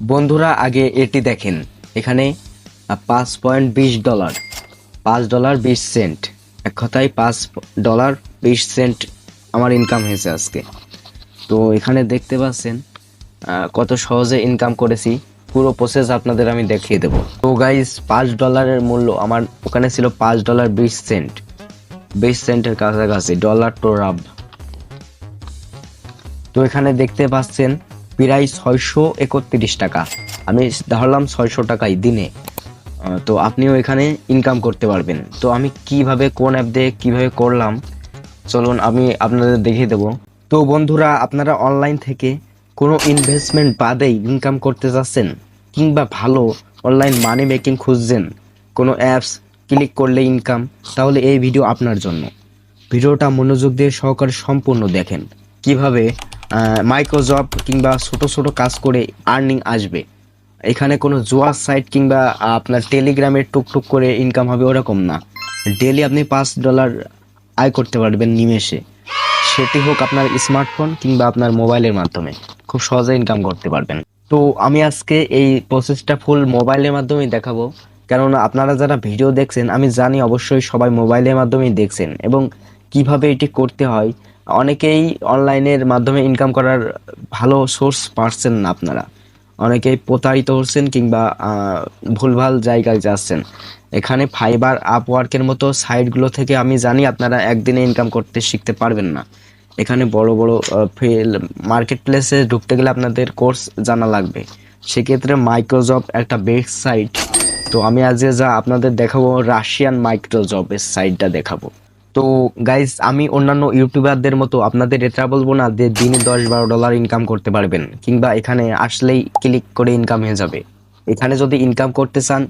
বন্ধুরা, আগে এটি দেখেন। এখানে পাঁচ পয়েন্ট বিশ ডলার, পাঁচ ডলার বিশ সেন্ট। এক কথায় পাঁচ ডলার বিশ সেন্ট আমার ইনকাম হয়েছে আজকে। তো এখানে দেখতে পাচ্ছেন কত সহজে ইনকাম করেছি। পুরো প্রসেস আপনাদের আমি দেখিয়ে দেবো। তো গাইস পাঁচ ডলারের মূল্য আমার ওখানে ছিল পাঁচ ডলার বিশ সেন্ট। বিশ সেন্টের কাছাকাছি ডলার টু রাব তো এখানে দেখতে পাচ্ছেন প্রায় ছয়শো একত্রিশ টাকা। আমি ধরলাম ছয়শো টাকাই দিনে। তো আপনিও এখানে ইনকাম করতে পারবেন। তো আমি কীভাবে, কোন অ্যাপ দিয়ে কীভাবে করলাম, চলুন আমি আপনাদের দেখিয়ে দেবো। তো বন্ধুরা, আপনারা অনলাইন থেকে কোনো ইনভেস্টমেন্ট বাদেই ইনকাম করতে চাচ্ছেন কিংবা ভালো অনলাইন মানি মেকিং খুঁজছেন, কোনো অ্যাপস ক্লিক করলে ইনকাম তাহলে এই ভিডিও আপনার জন্য। ভিডিওটা মনোযোগ দিয়ে সহকারে সম্পূর্ণ দেখেন। কীভাবে মাইক্রোজব কিংবা ছোট ছোট কাজ করে আর্নিং আসবে। এখানে কোনো জোয়ার সাইট কিংবা আপনার টেলিগ্রামে টুকটুক করে ইনকাম হবে ওরকম না। ডেলি আপনি পাঁচ ডলার আয় করতে পারবেন নিমেষে। সেটি হোক আপনার স্মার্টফোন কিংবা আপনার মোবাইলের মাধ্যমে। খুব সহজে ইনকাম করতে পারবেন। তো আমি আজকে এই প্রসেসটা ফুল মোবাইলের মাধ্যমেই দেখাবো। কেননা আপনারা যারা ভিডিও দেখছেন, আমি জানি অবশ্যই সবাই মোবাইলের মাধ্যমেই দেখছেন এবং কীভাবে এটি করতে হয়। অনেকেই অনলাইনের মাধ্যমে ইনকাম করার ভালো সোর্স পাচ্ছেন না আপনারা। অনেকেই প্রতারিত হচ্ছেন কিংবা ভুলভাল জায়গায় যাচ্ছেন। এখানে ফাইবার আপওয়ার্কের মতো সাইটগুলো থেকে আমি জানি আপনারা একদিনে ইনকাম করতে শিখতে পারবেন না। এখানে বড় বড় মার্কেট প্লেসে ঢুকতে গেলে আপনাদের কোর্স জানা লাগবে। সেক্ষেত্রে মাইক্রোজব একটা বেস্ট সাইট তো আমি আজকে যা আপনাদের দেখাবো রাশিয়ান মাইক্রোজবের সাইটটা দেখাবো। তো গাইজ আমি অন্যান্য ইউটিউবারদের মতো আপনাদের এটা বলব না যে দিনে দশ বারো ডলার ইনকাম করতে পারবেন, কিংবা এখানে আসলেই ক্লিক করে ইনকাম হয়ে যাবে। এখানে যদি ইনকাম করতে চান,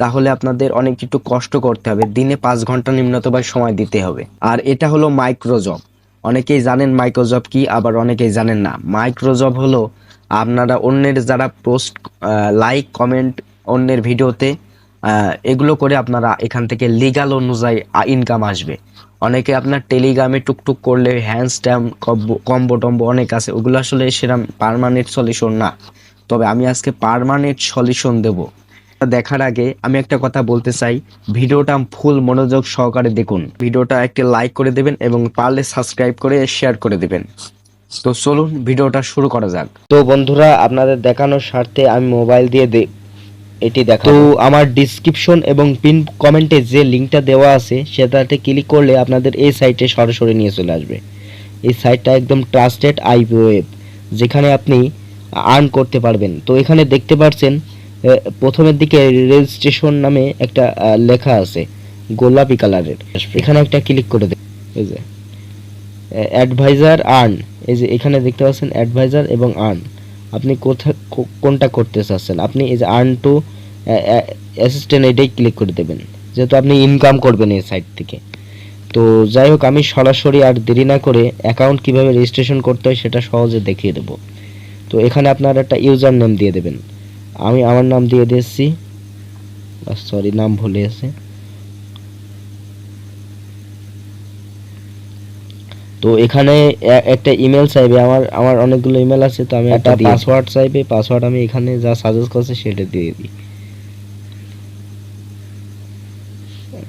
তাহলে আপনাদের অনেক একটু কষ্ট করতে হবে। দিনে পাঁচ ঘণ্টা নিম্নতম সময় দিতে হবে। আর এটা হলো মাইক্রোজব অনেকেই জানেন মাইক্রোজব কি, আবার অনেকেই জানেন না। মাইক্রোজব হলো আপনারা অন্যের যারা পোস্ট লাইক কমেন্ট অন্যের ভিডিওতে এগুলো করে আপনারা এখান থেকে লিগাল অনুযায়ী ইনকাম আসবে। অনেকে আপনার টেলিগ্রামে টুকটুক করলে হ্যান্ড স্ট্যাম্প কম্বো টম্বো অনেক আছে, ওগুলো আসলে সেরকম পারমানেন্ট সলিউশন না। তবে আমি আজকে পারমানেন্ট সলিউশন দেব। দেখার আগে আমি একটা কথা বলতে চাই, ভিডিওটা ফুল মনোযোগ সহকারে দেখুন। ভিডিওটা একটি লাইক করে দেবেন এবং পারলে সাবস্ক্রাইব করে শেয়ার করে দেবেন। তো চলুন ভিডিওটা শুরু করা যাক। তো বন্ধুরা, আপনাদের দেখানোর স্বার্থে আমি মোবাইল দিয়ে এটি দেখা তো আমার ডিসক্রিপশন এবং পিন কমেন্টে যে লিঙ্কটা দেওয়া আছে সেটাতে ক্লিক করলে আপনাদের এই সাইটে সরাসরি নিয়ে চলে আসবে। এই সাইটটা একদম ট্রাস্টেড আইপি ওয়েব যেখানে আপনি আর্ন করতে পারবেন। তো এখানে দেখতে পাচ্ছেন প্রথমের দিকে রেজিস্ট্রেশন নামে একটা লেখা আছে গোলাপি কালারের। এখানে একটা ক্লিক করে দেন এই যে অ্যাডভাইজার আর্ন এই যে এখানে দেখতে পাচ্ছেন অ্যাডভাইজার এবং আর্ন আপনি কোনটা করতে চাচ্ছেন? আপনি এই যে আর্ন টু অ্যাসিস্ট্যান্ট এটাই ক্লিক করে দেবেন। যেহেতু আপনি ইনকাম করবেন এই সাইট থেকে। তো যাই হোক, আমি সরাসরি আর দেরি না করে অ্যাকাউন্ট কীভাবে রেজিস্ট্রেশন করতে হয় সেটা সহজে দেখিয়ে দেবো। তো এখানে আপনার একটা ইউজার নেম দিয়ে দেবেন। আমি আমার নাম দিয়ে দিয়েছি। সরি নাম ভুলে গেছে। তো এখানে একটা ইমেল চাইবে আমার আমার অনেকগুলো ইমেল আছে তো আমি একটা পাসওয়ার্ড চাইবে পাসওয়ার্ড আমি এখানে যা সাজেস্ট করছে সেটা দিয়ে দিই।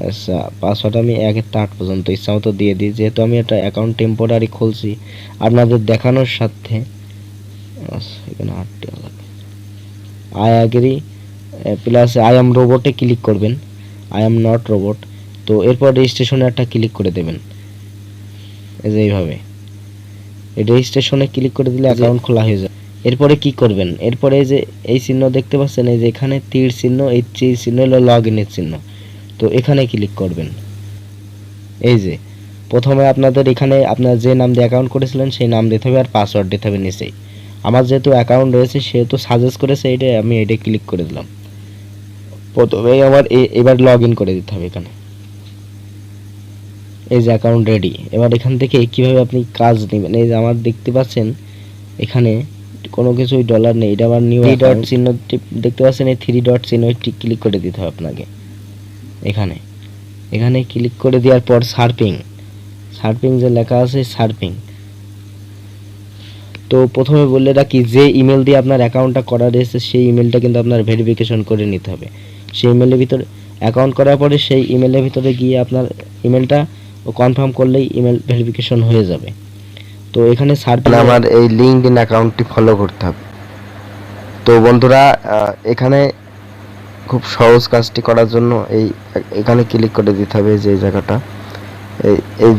আচ্ছা পাসওয়ার্ড আমি একের আট পর্যন্ত ইচ্ছা মতো দিয়ে দিই যেহেতু আমি একটা অ্যাকাউন্ট টেম্পোরারি খুলছি আপনাদের দেখানোর সাথে আচ্ছা, এখানে আটটি লাগবে। I agree plus I am রোবটে click করবেন আই এম নট রোবট তো এরপর রেজিস্ট্রেশনে একটা ক্লিক করে দেবেন। এই যে এইভাবে। এই রেজিস্ট্রেশনে ক্লিক করে দিলে অ্যাকাউন্ট খোলা হয়ে যাবে এরপরে কি করবেন? এরপরে এই যে এই চিহ্ন দেখতে পাচ্ছেন এই যে এখানে তীর চিহ্ন এই তীর চিহ্ন হলো লগ ইনের চিহ্ন। তো এখানে ক্লিক করবেন। এই যে প্রথমে আপনাদের এখানে আপনার যে নাম দিয়ে অ্যাকাউন্ট করেছিলেন সেই নাম দিতে হবে আর পাসওয়ার্ড দিতে হবে নিচেই। আমার যেহেতু অ্যাকাউন্ট রয়েছে সেহেতু সাজেস্ট করেছে এটা আমি এটা ক্লিক করে দিলাম। প্রথমেই আমার এবার লগ ইন করে দিতে হবে এখানে। এই যে অ্যাকাউন্ট রেডি এবার এখান থেকে কীভাবে আপনি কাজ নেবেন? এই যে আমার দেখতে পাচ্ছেন এখানে কোনো কিছুই ডলার নেই। এটা আবার নিউ ডট চিহ্ন দেখতে পাচ্ছেন এই থ্রি ডট চিহ্ন ক্লিক করে দিতে হবে আপনাকে। এখানে। এখানে ক্লিক করে দেওয়ার পর সার্পিং। সার্পিং যে লেখা আছে সার্পিং। তো প্রথমে বললে রাখি যে ইমেল দিয়ে আপনার অ্যাকাউন্টটা করা রয়েছে সেই ইমেলটা কিন্তু আপনার ভেরিফিকেশন করে নিতে হবে। সেই ইমেলের ভিতরে অ্যাকাউন্ট করার পরে সেই ইমেলের ভিতরে গিয়ে আপনার ইমেলটা কনফার্ম করলেই ইমেল ভেরিফিকেশন হয়ে যাবে। তো এখানে সার্চ আমার এই লিঙ্কড ইন অ্যাকাউন্টটি ফলো করতে হবে। তো বন্ধুরা এখানে খুব সহজ কাজটি করার জন্য এই, এখানে ক্লিক করে দিতে হবে যে জায়গাটা। এই এই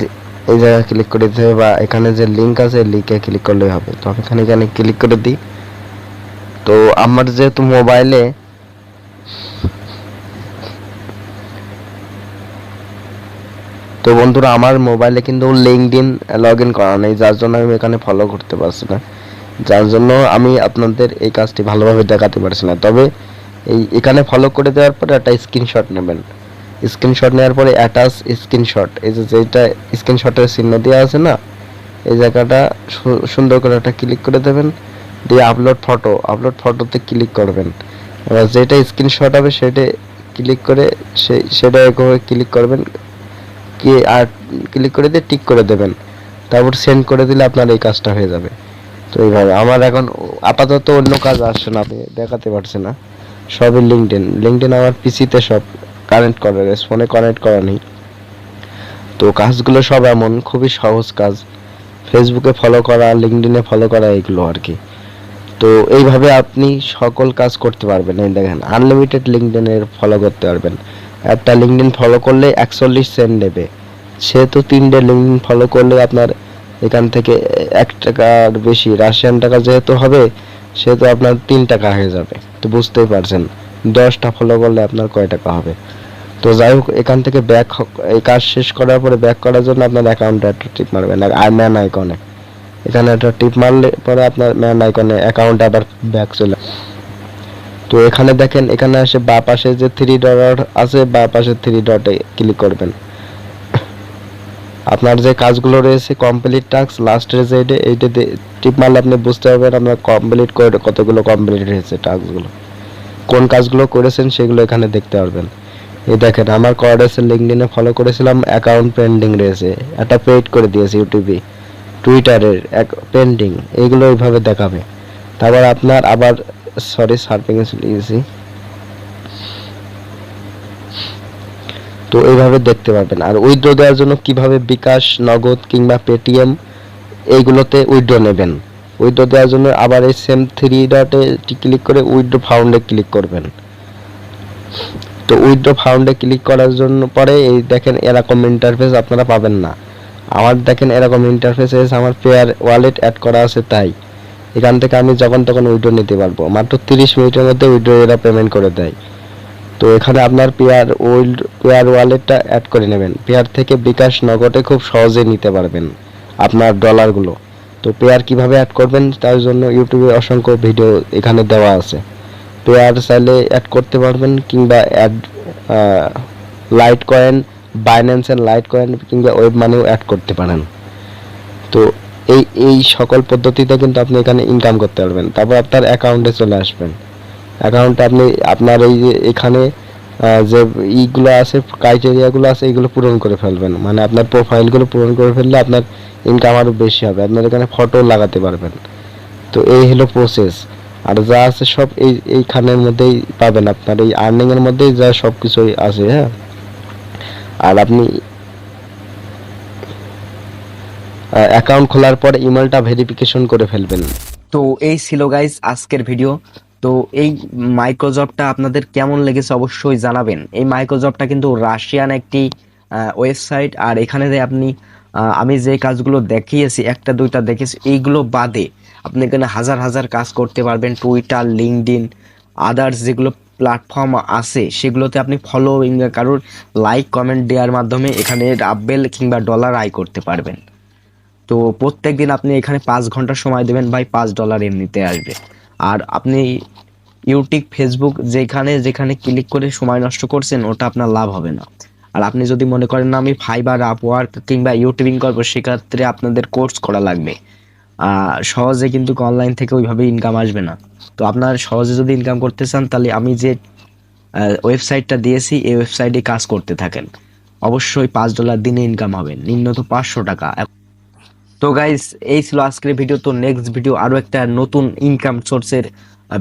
এই জায়গায় ক্লিক করে দিতে হবে বা এখানে যে লিঙ্ক আছে লিঙ্কে ক্লিক করলেই হবে। তো আমি এখানে এখানে ক্লিক করে দিই। তো আমার যেহেতু মোবাইলে তো বন্ধুরা, আমার মোবাইলে কিন্তু লিঙ্কড লগ ইন করা নেই, যার জন্য আমি এখানে ফলো করতে পারছি না। যার জন্য আমি আপনাদের এই কাজটি ভালোভাবে দেখাতে পারছি না। তবে এই এখানে ফলো করে দেওয়ার পরে একটা স্ক্রিনশট নেবেন। স্ক্রিনশট নেওয়ার পরে অ্যাটাচ স্ক্রিনশট এই যে যেটা স্ক্রিনশটের চিহ্ন দেওয়া আছে না, এই জায়গাটা সুন্দর করে একটা ক্লিক করে দেবেন। দিয়ে আপলোড ফটো আপলোড ফটোতে ক্লিক করবেন। এবার যেটা স্ক্রিনশট হবে সেটা ক্লিক করে সেই সেটা ক্লিক করবেন। কি আর ক্লিক করে দিয়ে টিক করে দেবেন। তারপর সেন্ড করে দিলে আপনার এই কাজটা হয়ে যাবে। তো এইভাবে। আমার এখন আপাতত অন্য কাজ আসছে না আমি দেখাতে পারছি না। সবই লিঙ্কডইন লিঙ্কডইন আমার পিসিতে সব কানেক্ট করা রয়েছে ফোনে কানেক্ট করা নেই। তো কাজগুলো সব এমন, খুবই সহজ কাজ। ফেসবুকে ফলো করা লিঙ্কডইনে ফলো করা, এগুলো আর কি। তো এইভাবে আপনি সকল কাজ করতে পারবেন। এই দেখেন আনলিমিটেড লিঙ্কডইনের ফলো করতে পারবেন। একটা লিঙ্কডইন ফলো করলে একচল্লিশ সেন্ট নেবে। সেহেতু তিনটে লিঙ্কডইন ফলো করলে আপনার এখান থেকে এক টাকার বেশি। রাশিয়ান টাকা যেহেতু হবে, সেহেতু আপনার তিন টাকা হয়ে যাবে। তো বুঝতেই পারছেন, দশটা ফলো করলে আপনার কয় টাকা হবে? তো যাই হোক, এখান থেকে ব্যাক এই কাজ শেষ করার পরে ব্যাক করার জন্য আপনার অ্যাকাউন্টে একটা টিপ মারবেন, আর ম্যান আইকনে এখানে একটা টিপ মারলে পরে আপনার ম্যান আইকনে অ্যাকাউন্টে আবার ব্যাক চলে তো এখানে দেখেন, এখানে আসে বা পাশে যে থ্রি ডট আছে, বা পাশে থ্রি ডটে ক্লিক করবেন। আপনার যে কাজগুলো রয়েছে কমপ্লিট টাস্ক লাস্টের যে এটা এইটা টিপ মারলে আপনি বুঝতে পারবেন আপনার কমপ্লিট করে কতগুলো কমপ্লিট হয়েছে টাস্কগুলো কোন কাজগুলো করেছেন সেগুলো এখানে দেখতে পারবেন। এই দেখেন, আমার করা রয়েছে লিঙ্কডিনে ফলো করেছিলাম অ্যাকাউন্ট পেন্ডিং রয়েছে। একটা পেড করে দিয়েছে ইউটিউবে টুইটারের এক পেন্ডিং এইগুলো ওইভাবে দেখাবে। তারপর আপনার আবার সরি সার্ফিংয়ে চলে গেছি তো এইভাবে দেখতে পারবেন। আর উইথড্র দেওয়ার জন্য কীভাবে বিকাশ, নগদ কিংবা পেটিএম এইগুলোতে উইথড্র নেবেন। উইথড্র দেওয়ার জন্য আবার এই সেম থ্রি ডটে ক্লিক করে উইথড্র ফাউন্ডে ক্লিক করবেন। তো উইথড্র ফাউন্ডে ক্লিক করার জন্য পরে এই দেখেন এরকম ইন্টারফেস আপনারা পাবেন না। আমার দেখেন এরকম ইন্টারফেস আমার পেয়ার ওয়ালেট অ্যাড করা আছে তাই। এখান থেকে আমি যখন তখন উইথড্র নিতে পারব। মাত্র তিরিশ মিনিটের মধ্যে উইথড্র এরা পেমেন্ট করে দেয়। তো এখানে আপনার পেয়ার ওল্ড পেয়ার ওয়ালেটটা অ্যাড করে নেবেন। পেয়ার থেকে বিকাশ নগদে খুব সহজে নিতে পারবেন আপনার ডলারগুলো তো পেয়ার কীভাবে অ্যাড করবেন তার জন্য ইউটিউবে অসংখ্য ভিডিও এখানে দেওয়া আছে। পেয়ার চাইলে অ্যাড করতে পারবেন কিংবা অ্যাড লাইট কয়েন বাইন্যান্সের লাইট কয়েন কিংবা ওয়েব মানিও অ্যাড করতে পারেন। তো এই এই সকল পদ্ধতিতে কিন্তু আপনি এখানে ইনকাম করতে পারবেন। তারপর আপনার অ্যাকাউন্টে চলে আসবেন। অ্যাকাউন্টে আপনি, আপনার এই যে এখানে যে ইগুলো আছে ক্রাইটেরিয়াগুলো আছে, এগুলো পূরণ করে ফেলবেন। মানে আপনার প্রোফাইলগুলো পূরণ করে ফেললে আপনার ইনকাম আরও বেশি হবে। আপনার এখানে ফটো লাগাতে পারবেন। তো এই হলো প্রসেস আর যা আছে সব এই, এইখানের মধ্যেই পাবেন। আপনার এই আর্নিংয়ের মধ্যেই যা সব কিছুই আছে হ্যাঁ? আর আপনি অ্যাকাউন্ট খোলার পর ইমেলটা ভেরিফিকেশন করে ফেলবেন। তো এই ছিল গাইস আজকের ভিডিও তো এই মাইক্রোজবটা আপনাদের কেমন লেগেছে অবশ্যই জানাবেন। এই মাইক্রোজবটা কিন্তু রাশিয়ান একটি ওয়েবসাইট আর এখানে যে আপনি আমি যে কাজগুলো দেখিয়েছি, একটা দুইটা দেখেছি এইগুলো বাদে আপনি এখানে হাজার হাজার কাজ করতে পারবেন। টুইটার লিঙ্কডিন আদার্স যেগুলো প্ল্যাটফর্ম আছে, সেগুলোতে আপনি ফলো কারোর লাইক কমেন্ট দেওয়ার মাধ্যমে এখানে রাব্বেল কিংবা ডলার আয় করতে পারবেন। তো প্রত্যেক দিন আপনি এখানে পাঁচ ঘণ্টা সময় দেবেন, ভাই পাঁচ ডলার এমনিতে আসবে। আর আপনি ইউটিউব ফেসবুক যেখানে যেখানে ক্লিক করে সময় নষ্ট করছেন, ওটা আপনার লাভ হবে না। আর আপনি যদি মনে করেন না, আমি ফাইবার আপওয়ার্ক কিংবা ইউটিউবিং করব, সেক্ষেত্রে আপনাদের কোর্স করা লাগবে। সহজে কিন্তু অনলাইন থেকে ওইভাবে ইনকাম আসবে না। তো আপনার সহজে যদি ইনকাম করতে চান, তাহলে আমি যে ওয়েবসাইটটা দিয়েছি, এই ওয়েবসাইটে কাজ করতে থাকেন। অবশ্যই পাঁচ ডলার দিনে ইনকাম হবে নিম্নত পাঁচশো টাকা। তো গাইস এই ছিল আজকের ভিডিও তো নেক্সট ভিডিও আরও একটা নতুন ইনকাম সোর্সের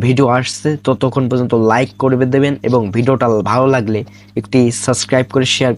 ভিডিও আসছে। ততক্ষণ পর্যন্ত লাইক করে দেবেন এবং ভিডিওটা ভালো লাগলে একটি সাবস্ক্রাইব করে শেয়ার